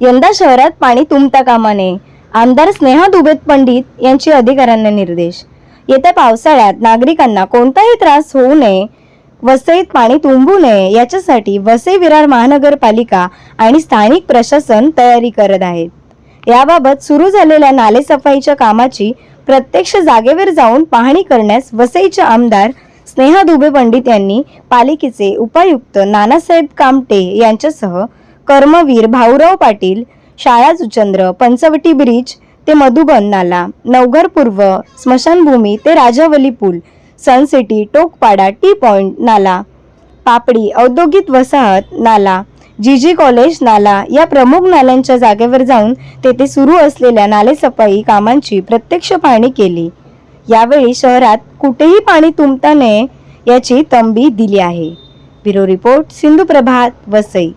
यंदा शहरात पाणी तुंबता कामा नये आमदार स्नेहा दुबेत पंडित यांची अधिकाऱ्यांना निर्देश. येत्या पावसाळ्यात नागरिकांना कोणताही त्रास होऊ नये वसईत पाणी तुंबू नये याच्यासाठी वसई विरार महानगरपालिका आणि स्थानिक प्रशासन तयारी करत आहेत. याबाबत सुरू झालेल्या नालेसफाईच्या कामाची प्रत्यक्ष जागेवर जाऊन पाहणी करण्यास वसईचे आमदार स्नेहा दुबे पंडित यांनी पालिकेचे उपायुक्त नानासाहेब कामटे यांच्यासह कर्मवीर भाऊराव पाटील शाळा जुचंद्र पंचवटी ब्रिज ते मधुबन नाला नवघर पूर्व स्मशानभूमी ते राजावली पूल sun city Tokpada T point नाला पापडी औद्योगिक वसाहत नाला जी जी कॉलेज नाला या प्रमुख नाल्यांच्या जागेवर जाऊन तेथे सुरू असलेल्या नालेसफाई कामांची प्रत्यक्ष पाहणी केली. यावेळी शहरात कुठेही पाणी तुंबता नये याची तंबी दिली आहे. Bureau report Sindhu Prabhat Vasai.